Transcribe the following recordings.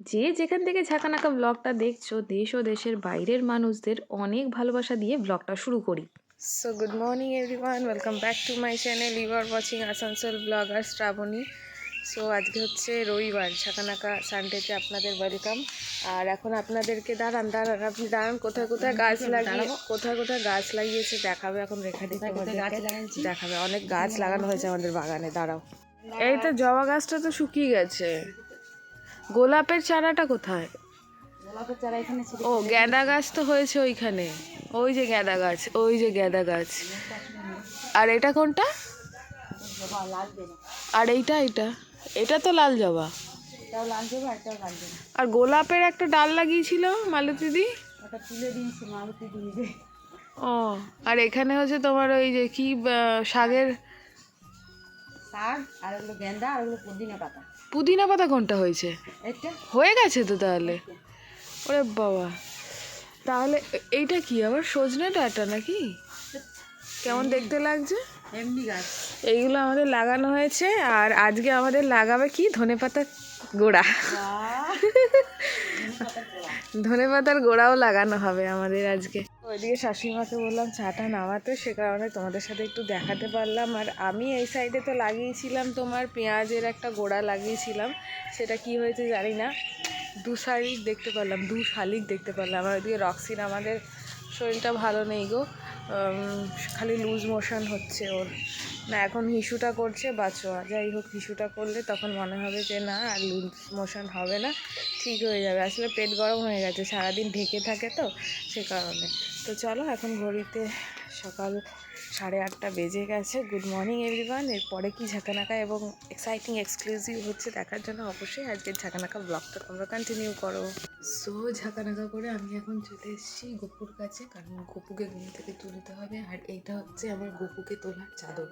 যে যেখান থেকে ঝাঁকানাকা ব্লগটা দেখছ দেশ ও দেশের বাইরের মানুষদের অনেক ভালোবাসা দিয়ে ব্লগটা শুরু করি। So good morning everyone welcome back to my channel you are watching Asansol blogger Shrabani so আজকে হচ্ছে রবিবার ঝাঁকানাকা সানডেতে আপনাদের ওয়েলকাম আর এখন আপনাদেরকে দাঁড়ান দাঁড়ান আপনি দাঁড়ান কোথায় কোথায় গাছ লাগিয়ে কোথায় কোথায় গাছ লাগিয়েছে দেখাবে এখন রেখা দিতে দেখাবে অনেক গাছ লাগানো হয়েছে আমাদের বাগানে দাঁড়াও। এই তো জবা গাছটা তো শুকিয়ে গেছে। গোলাপের চারাটা কোথায়? গোলাপের চারা এখানে ও গ্যাদা গাছ তো হয়েছে ওইখানে। ওই যে গ্যাদা গাছ ওই যে গ্যাদা গাছ। আর এটা কোনটা? আর এইটা এইটা? এটা তো লাল জবা। আর গোলাপের একটা ডাল লাগিয়েছিল মালতীদি ও আর এখানে হচ্ছে তোমার ওই যে কি শাকের? শাক আর ওগুলো গেন্দা আর ওগুলো পুদিনা পাতা। পুদিনা পাতা কোনটা হয়েছে? হয়ে গেছে তো তাহলে? ওরে বাবা। তাহলে এইটা কি আবার সজনে ডাটা নাকি? কেমন দেখতে লাগছে? এমনি গাছ। এইগুলো আমাদের লাগানো হয়েছে আর আজকে আমাদের লাগাবে কি? ধনে পাতা গোড়া। ধনেপাতার গোড়াও লাগানো হবে আমাদের আজকে। ওইদিকে শাশুড়িমাকে বললাম, চাটা নামাতে সে কারণে তোমাদের সাথে একটু দেখাতে পারলাম। আর আমি এই সাইডে তো লাগিয়েছিলাম তোমার পেঁয়াজের একটা গোড়া লাগিয়েছিলাম। সেটা কি হয়েছে জানি না। দু শালিক দেখতে পারলাম, দু শালিক দেখতে পারলাম। আর ওইদিকে রক্সিন, আমাদের শরীরটা ভালো নেই গো। খালি লুজ মোশন হচ্ছে ওর। না, এখন হিসুটা করছে বাঁচোয়া যাই হোক, হিসুটা করলে তখন মনে হবে যে, না, আর লুজ মোশন হবে না, ঠিক হয়ে যাবে। আসলে পেট গরম হয়ে গেছে, সারাদিন ঢেকে থাকে তো, সে কারণে। তো চলো, এখন ঘড়িতে সকাল সাড়ে আটটা বেজে গেছে। গুড মর্নিং এভরিওয়ান এরপরে কি ঝাঁকানাকা এবং এক্সাইটিং এক্সক্লুসিভ হচ্ছে দেখার জন্য অবশ্যই আজকের ঝাঁকানাকা ব্লগটা তোমরা কন্টিনিউ করো। সো ঝাঁকানাকা করে আমি এখন চলে এসেছি গপুর কাছে, কারণ গপুকে ঘুম থেকে তুলতে হবে। আর এইটা হচ্ছে আমার গপুকে তোলার চাদর।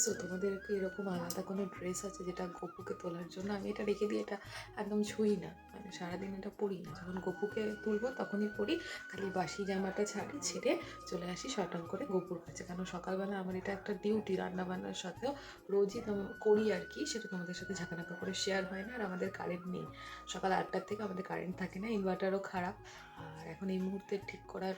সো তোমাদের কি এরকম আলাদা কোনো ড্রেস আছে যেটা গপুকে তোলার জন্য আমি এটা রেখে দিই এটা একদম ছুঁই না। মানে সারাদিন এটা পরি না। যখন গপুকে তুলবো তখনই পরি। খালি বাসি জামাটা ছাড়ি ছেড়ে চলে আসি শটাং করে গোপুর কাছে কারণ সকালবেলা আমার এটা একটা ডিউটি রান্না বান্নার সাথেও রোজই করি আর কি, সেটা তোমাদের সাথে ঝাঁকানাকা করে শেয়ার হয় না আর আমাদের কারেন্ট নেই। সকাল আটটার থেকে আমাদের কারেন্ট থাকে না ইনভার্টারও খারাপ। আর এখন এই মুহূর্তে ঠিক করার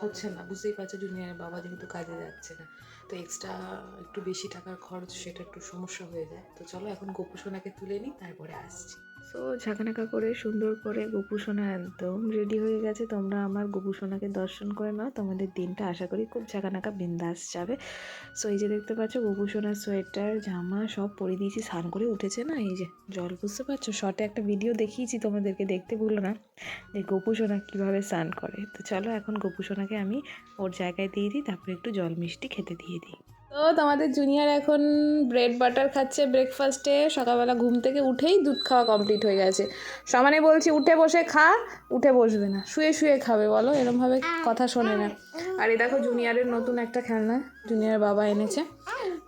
হচ্ছে না, বুঝতেই পারছ জুনিয়রের বাবা যেহেতু কাজে যাচ্ছে না, তো এক্সট্রা একটু বেশি টাকার খরচ, সেটা একটু সমস্যা হয়ে যায়। তো চলো এখন গোপু সোনাকে তুলে নিই, তারপরে আসছি। সো ঝাঁকানাকা করে সুন্দর করে গোপু সোনা একদম রেডি হয়ে গেছে। তোমরা আমার গোপু সোনাকে দর্শন করে নাও। তোমাদের দিনটা আশা করি খুব ঝাঁকানাকা বিন্দাস যাবে। সো এই যে দেখতে পাচ্ছ গোপু সোনার সোয়েটার, জামা সব পরে দিয়েছি। স্নান করে উঠেছে না? এই যে জল বুঝতে পারছ? শর্টে একটা ভিডিও দেখিয়েছি, তোমাদেরকে দেখতে ভুলো না। যে গোপু সোনা কীভাবে স্নান করে। তো চলো এখন গোপু সোনাকে আমি ওর জায়গায় দিয়ে দিই, তারপরে একটু জল মিষ্টি খেতে দিয়ে দিই। তো তোমাদের জুনিয়র এখন ব্রেড বাটার খাচ্ছে ব্রেকফাস্টে সকালবেলা ঘুম থেকে উঠেই দুধ খাওয়া কমপ্লিট হয়ে গেছে। সমানে বলছি, উঠে বসে খা, উঠে বসবে না। শুয়ে শুয়ে খাবে, বলো। এরমভাবে কথা শোনে না। আর এই দেখো জুনিয়রের নতুন একটা খেলনা জুনিয়র বাবা এনেছে।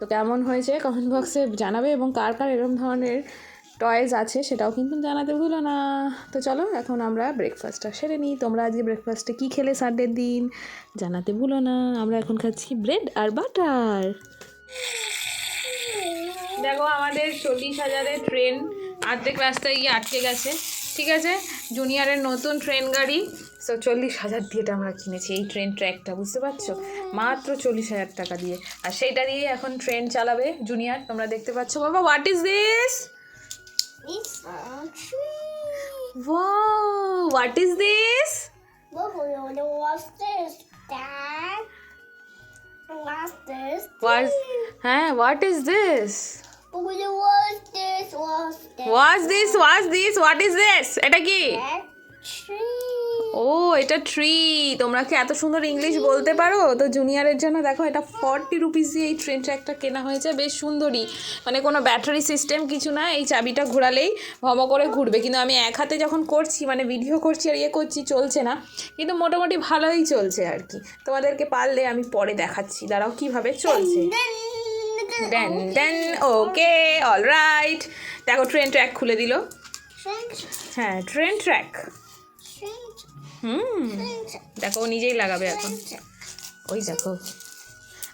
তো কেমন হয়েছে কমেন্ট বক্সে জানাবে এবং কার কার এরম ধরনের টয়েস আছে, সেটাও কিন্তু জানাতে ভুলো না। তো চলো, এখন আমরা ব্রেকফাস্টটা সেরে নিই। তোমরা আজকে ব্রেকফাস্টে কী খেলে সানডের দিন? জানাতে ভুলো না। আমরা এখন খাচ্ছি ব্রেড আর বাটার দেখো, আমাদের চল্লিশ হাজারের ট্রেন আর্ধেক রাস্তায় গিয়ে আটকে গেছে। ঠিক আছে? জুনিয়রের নতুন ট্রেন গাড়ি। সো চল্লিশ হাজার দিয়ে এটা আমরা কিনেছি। এই ট্রেন ট্র্যাকটা বুঝতে পারছ? মাত্র চল্লিশ হাজার টাকা দিয়ে। আর সেইটা দিয়ে এখন ট্রেন চালাবে জুনিয়র তোমরা দেখতে পাচ্ছ। বাবা what is this It's a tree. Wow, what is this? What what's this? Dad? What's this? What? Huh? What is this? What's this? What's this? What's this? What's this? What is this? এটা কি That tree. ও এটা tree তোমরা কি এত সুন্দর English বলতে পারো? তো জুনিয়রের জন্য দেখো এটা ফর্টি রুপিস দিয়ে এই ট্রেন ট্র্যাকটা কেনা হয়েছে বেশ সুন্দরই। মানে কোনো ব্যাটারি সিস্টেম কিছু না এই চাবিটা ঘোরালেই ভম করে ঘুরবে। কিন্তু আমি এক হাতে যখন করছি মানে ভিডিও করছি আর ইয়ে করছি চলছে না। কিন্তু মোটামুটি ভালোই চলছে আর কি। তোমাদেরকে পারলে আমি পরে দেখাচ্ছি। দাঁড়াও কীভাবে চলছে? Then then okay all right দেখো ট্রেন ট্র্যাক খুলে দিল। হ্যাঁ ট্রেন ট্র্যাক. হুম। দেখো, ও নিজেই লাগাবে এখন। ওই দেখো।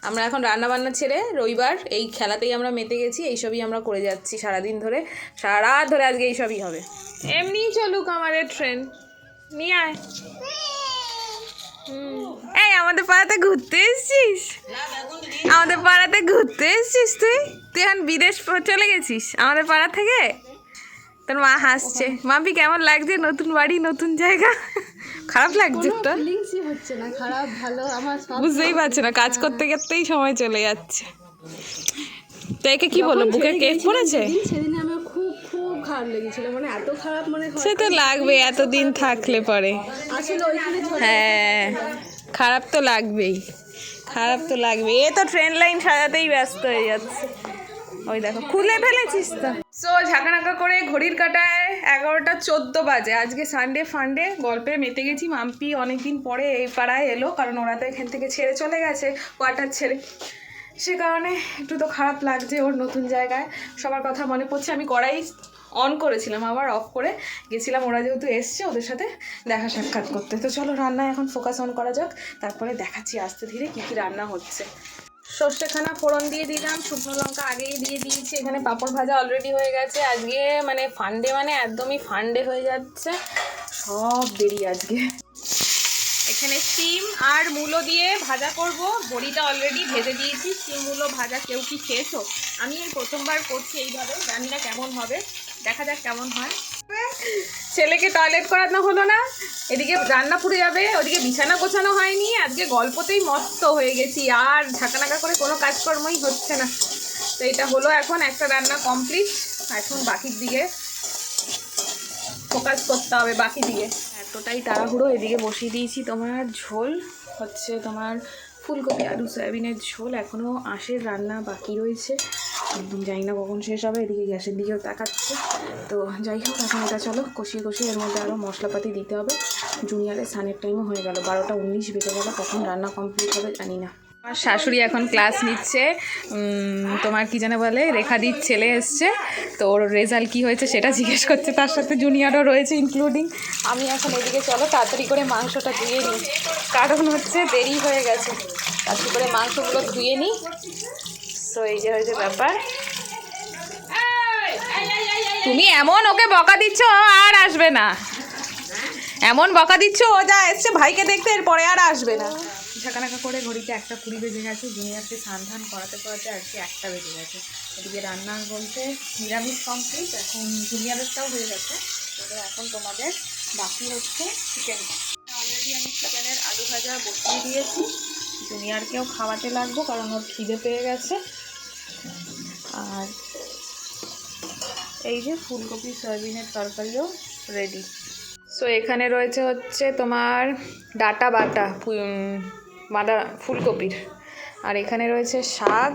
আমরা এখন রান্না বান্না ছেড়ে রবিবার এই খেলাতেই আমরা মেতে গেছি এইসবই আমরা করে যাচ্ছি সারাদিন ধরে। সারা ধরে আজকে এইসবই হবে। এমনি চলুক আমাদের ট্রেন নিয়ে আয়। এই, আমাদের পাড়াতে ঘুরতে এসেছিস? আমাদের পাড়াতে ঘুরতে এসেছিস তুই? তুই এখন বিদেশ চলে গেছিস আমাদের পাড়া থেকে? তোর মা হাসছে। মাপি কেমন লাগছে? নতুন বাড়ি, নতুন জায়গা? খারাপ লাগছে তো ফিলিংসই হচ্ছে না খারাপ ভালো আমার বুঝতেই পারছে না কাজ করতে করতেই সময় চলে যাচ্ছে। তো একে কি বলল বুকে কেক পড়েছে? সেদিন আমার খুব খুব খারাপ লেগেছিল মানে এত খারাপ মানে হয়- সে তো লাগবে এতদিন থাকলে পরে। হ্যাঁ খারাপ তো লাগবেই খারাপ তো লাগবে এ তো ট্রেন লাইন সাজাতেই ব্যস্ত হয়ে যাচ্ছে। ওই দেখো খুলে ফেলেছিস তো? সো ঝাঁকানাকা করে ঘড়ির কাটায় এগারোটা চোদ্দ বাজে। আজকে সানডে ফান্ডে গল্পে মেতে গেছি। মাম্পি অনেকদিন পরে এই পাড়ায় এলো, কারণ ওরা তো এখান থেকে ছেড়ে চলে গেছে, কোয়ার্টার ছেড়ে। সে কারণে একটু তো খারাপ লাগছে ওর নতুন জায়গায়। সবার কথা মনে পড়ছে, আমি কড়াই অন করেছিলাম, আবার অফ করে গেছিলাম। ওরা যেহেতু এসছে, ওদের সাথে দেখা সাক্ষাৎ করতে। তো চলো রান্না এখন ফোকাস অন করা যাক। তারপরে দেখাচ্ছি আস্তে ধীরে কী কী রান্না হচ্ছে। সর্ষেখানা ফোড়ন দিয়ে দিলাম, শুকনো লঙ্কা আগেই দিয়ে দিয়েছি, এখানে পাঁপড় ভাজা অলরেডি হয়ে গেছে। আজকে মানে ফান্ডে মানে একদমই ফান্ডে হয়ে যাচ্ছে। সব দেরি আজকে। এখানে সিম আর মূলো দিয়ে ভাজা করব। বড়িটা অলরেডি ভেজে দিয়েছি। সিম মূলো, ভাজা কেউ কি খেয়েছো? আমি এই প্রথমবার করছি এইভাবে, জানি না কেমন হবে। দেখা যাক কেমন হয়। ছেলেকে টয়লেট করানো হলো না, এদিকে রান্না পুড়ে যাবে, ওদিকে বিছানা গোছানো হয়নি, আজকে গল্পতেই মস্ত হয়ে গেছি, আর ঝাঁকানাকা করে কোনো কাজকর্মই হচ্ছে না। তো এটা হলো এখন একটা রান্না কমপ্লিট এখন বাকির দিকে ফোকাস করতে হবে বাকি দিকে। এতটাই তাড়াহুড়ো, এদিকে বসিয়ে দিয়েছি তোমার ঝোল, হচ্ছে তোমার ফুলকপি, আলু, সয়াবিনের ঝোল এখনও আঁশের রান্না বাকি রয়েছে। জানি না কখন শেষ হবে, এদিকে গ্যাসের দিকেও তাকাচ্ছে। তো যাই হোক, এখন এটা চলো, কষিয়ে কষিয়ে এর মধ্যে আরও মশলাপাতি দিতে হবে। জুনিয়রের সানের টাইমও হয়ে গেল, বারোটা উনিশ বেজে গেল, কখন রান্না কমপ্লিট হবে জানি না। আমার শাশুড়ি এখন ক্লাস নিচ্ছে। তোমার কি জানে বলে, রেখাদির ছেলে এসছে। তো ওর রেজাল্ট কি হয়েছে সেটা জিজ্ঞেস করছে। তার সাথে জুনিয়রও রয়েছে ইনক্লুডিং আমি এখন এদিকে চলো, তাড়াতাড়ি করে মাংসটা ধুয়ে নিই। কারণ হচ্ছে দেরি হয়ে গেছে। তাড়াতাড়ি করে মাংসগুলো ধুয়ে নিই। তো এই যে হয়েছে ব্যাপার। তুমি এমন ওকে বকা দিচ্ছ আর আসবে না। এমন বকা দিচ্ছ, ও যা এসছে, ভাইকে দেখতে এরপরে আর আসবে না। ঝাঁকানাকা করে ঘড়িতে একটা কুড়ি বেজে গেছে জুনিয়ারকে স্নান ধান করাতে করাতে আর কি একটা বেজে গেছে। এদিকে রান্না বলতে নিরামিষ কমপ্লিট এখন জুনিয়ারেরটাও হয়ে গেছে। তবে এখন তোমাদের বাকি হচ্ছে চিকেন অলরেডি আমি চিকেনের আলু ভাজা বসিয়ে দিয়েছি। জুনিয়রকেও খাওয়াতে লাগবো কারণ ওর খিদে পেয়ে গেছে। আর এই যে ফুলকপি সয়াবিনের তরকারিও রেডি সো এখানে রয়েছে হচ্ছে তোমার ডাটা বাটা বাঁধা ফুলকপির। আর এখানে রয়েছে শাক,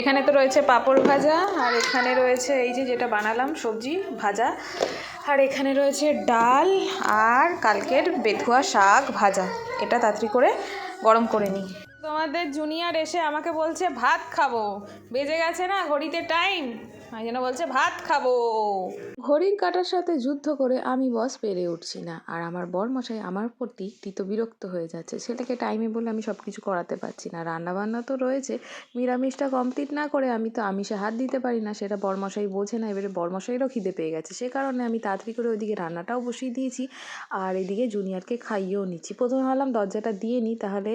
এখানে তো রয়েছে পাঁপড় ভাজা, আর এখানে রয়েছে এই যে যেটা বানালাম, সবজি ভাজা। আর এখানে রয়েছে ডাল আর কালকের বেথুয়া শাক ভাজা। এটা তাড়াতাড়ি করে গরম করে নিই। তোমাদের জুনিয়র এসে আমাকে বলছে, ভাত খাব। বেজে গেছে না, ঘড়িতে টাইম ওই জন্য বলছে, ভাত খাব। ঘড়ির কাটার সাথে যুদ্ধ করে আমি বস পেরে উঠছি না, আর আমার বরমশাই আমার প্রতি তিত বিরক্ত হয়ে যাচ্ছে। ছেলেকে টাইমে বলে আমি সব কিছু করাতে পারছি না। রান্না বান্না তো রয়েছে, নিরামিষটা কমপ্লিট না করে আমি তো আমিষে হাত দিতে পারি না, সেটা বরমশাই বোঝে না। এবারে বরমশাইরও খিদে পেয়ে গেছে, সে কারণে আমি তাড়াতাড়ি করে ওইদিকে রান্নাটাও বসিয়ে দিয়েছি, আর এদিকে জুনিয়রকে খাইয়েও নিচ্ছি। প্রথমে ভাবলাম দরজাটা দিয়ে নিই, তাহলে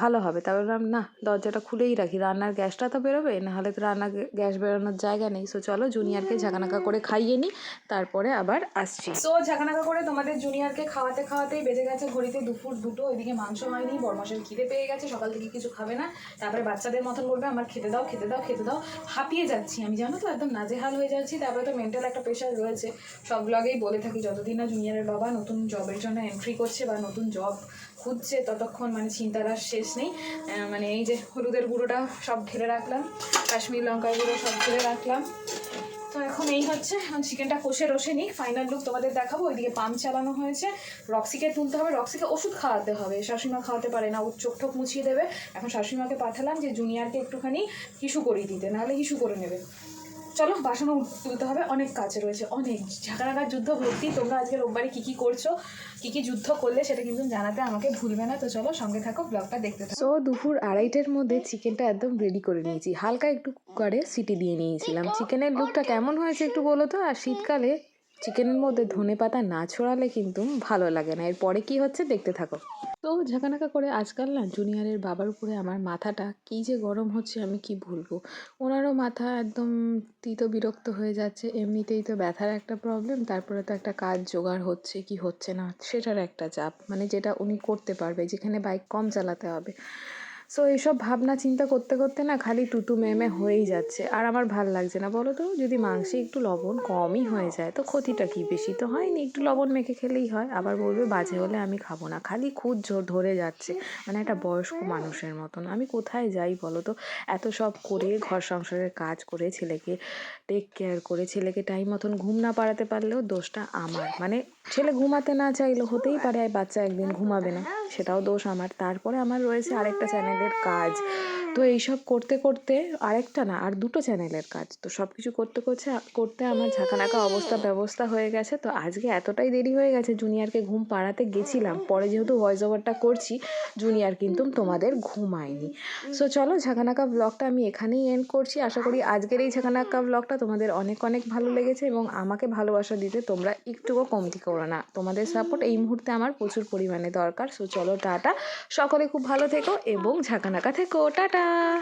ভালো হবে। তারপর না, দরজাটা খুলেই রাখি। রান্নার গ্যাসটা তো বেরোবে, নাহলে তো রান্না গ্যাস বেরোনোর জায়গা নেই। সো চলো জুনিয়রকে ঝাঁকানাকা করে খাইয়ে নিই তারপরে আবার আসছি। সো ঝাঁকানাকা করে তোমাদের জুনিয়রকে খাওয়াতে খাওয়াতেই বেজে গেছে ঘড়িতে দুপুর দুটো, ওইদিকে মাংস হয়নি বরমাসের খিদে পেয়ে গেছে, সকাল থেকে কিছু খাবে না। তারপরে বাচ্চাদের মতন বলবে, আমার খেতে দাও খেতে দাও খেতে দাও। হাঁপিয়ে যাচ্ছি আমি, জানো তো, একদম নাজেহাল হয়ে যাচ্ছি। তারপরে তো মেন্টাল একটা প্রেশার রয়েছে। সব ব্লগেই বলে থাকি, যতদিন না জুনিয়রের বাবা নতুন জবের জন্য এন্ট্রি করছে বা নতুন জব খুঁজছে, ততক্ষণ মানে চিন্তার আর শেষ নেই। মানে এই যে হলুদের গুঁড়োটা সব ঢেলে রাখলাম, কাশ্মীর লঙ্কার গুঁড়ো সব ঢেলে রাখলাম। তো এখন এই হচ্ছে, এখন চিকেনটা কষে রসে নিই ফাইনাল লুক তোমাদের দেখাবো, ওইদিকে পাম্প চালানো হয়েছে। রক্সিকে তুলতে হবে, রক্সিকে ওষুধ খাওয়াতে হবে, শাশুড়িমা খাওয়াতে পারে না, ওর চোখ ঠোক মুছিয়ে দেবে। এখন শাশুড়িমাকে পাঠালাম যে জুনিয়রকে একটুখানি হিসু করিয়ে দিতে, নাহলে হিসু করে নেবে। চলো বাসনও তুলতে হবে, অনেক কাজ রয়েছে, অনেক। ঝাঁকানাকার যুদ্ধ ভর্তি, তোমরা আজকে রোববারে কী কী করছ, কী কী যুদ্ধ করলে সেটা কিন্তু জানাতে আমাকে ভুলবে না। তো চলো সঙ্গে থাকো ব্লগটা দেখতে থাকো। দুপুর আড়াইটের মধ্যে চিকেনটা একদম রেডি করে নিয়েছি। হালকা একটু কুকারে সিটি দিয়ে নিয়েছিলাম। চিকেনের লুকটা কেমন হয়েছে একটু বলো তো? আর শীতকালে চিকেনের মধ্যে ধনে পাতা না ছড়ালে কিন্তু ভালো লাগে না। এরপরে কি হচ্ছে দেখতে থাকো। তো ঝাঁকানাকা করে আজকাল না জুনিয়রের বাবার উপরে আমার মাথাটা কী যে গরম হচ্ছে আমি কি বলব? ওনারও মাথা একদম তিত বিরক্ত হয়ে যাচ্ছে, এমনিতেই তো ব্যথার একটা প্রবলেম তারপরে তো একটা কাজ জোগাড় হচ্ছে কি হচ্ছে না, সেটার একটা চাপ। মানে যেটা উনি করতে পারবে, যেখানে বাইক কম চালাতে হবে। সো এইসব ভাবনা চিন্তা করতে করতে না খালি টুতু মেমে হয়েই যাচ্ছে। আর আমার ভালো লাগছে না, বলো তো? যদি মাংসে একটু লবণ কমই হয়ে যায়, তো ক্ষতিটা কি? বেশি তো হয়নি, একটু লবণ মেখে খেলেই হয়। আবার বলবে, বাজে হলে আমি খাব না। খালি খুদ ধরে যাচ্ছে। মানে একটা বয়স্ক মানুষের মতন। আমি কোথায় যাই, বলো তো? এত সব করে ঘর সংসারের কাজ করে ছেলেকে টেক কেয়ার করে, ছেলেকে টাইম মতন ঘুম না পাড়াতে পারলেও দোষটা আমার। মানে ছেলে ঘুমাতে না চাইলেও হতেই পারে বাচ্চা একদিন ঘুমাবে না, সেটাও দোষ আমার। তারপরে আমার রয়েছে আরেকটা চ্যানেলের কাজ। তো এইসব করতে করতে আরেকটা না, আর দুটো চ্যানেলের কাজ। তো সব কিছু করতে করতে করতে আমার ঝাঁকানাকা অবস্থা ব্যবস্থা হয়ে গেছে। তো আজকে এতটাই দেরি হয়ে গেছে জুনিয়রকে ঘুম পাড়াতে গেছিলাম। পরে যেহেতু ভয়েস ওভারটা করছি, জুনিয়র কিন্তু তোমাদের ঘুমায়নি। সো চলো ঝাঁকানাকা ব্লগটা আমি এখানেই এন্ড করছি। আশা করি আজকের এই ঝাঁকানাকা ব্লগটা তোমাদের অনেক অনেক ভালো লেগেছে এবং আমাকে ভালোবাসা দিতে তোমরা একটুও কমতি করো না। তোমাদের সাপোর্ট এই মুহূর্তে আমার প্রচুর পরিমাণে দরকার। সো চলো টাটা। সকলে খুব ভালো থেকো এবং ঝাঁকানাকা থেকো। টাটা! 我不